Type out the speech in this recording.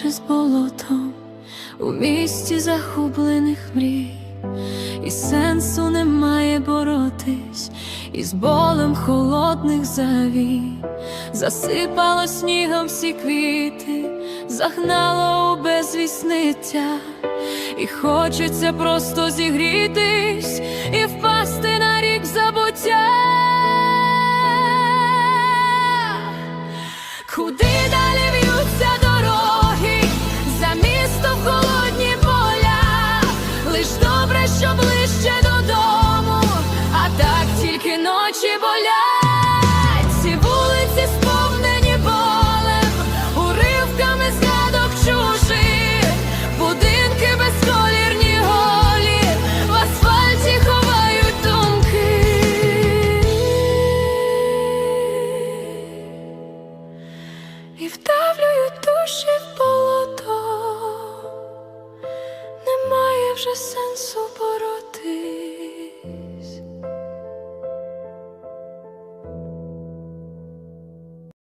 наче з болотом, у місті загублених мрій, і сенсу немає боротись, із болем холодних завій, засипало снігом всі квіти, загнало у безвісниття, і хочеться просто зігрітись і впасти на рік забуття. Куди холодні поля, лиш добре, що ближче додому, а так тільки ночі болять, ці вулиці сповнені болем, уривками згадок чужих, будинки безколірні голі, в асфальті ховають думки. І вдавлюють душі в вже сенсу боротися.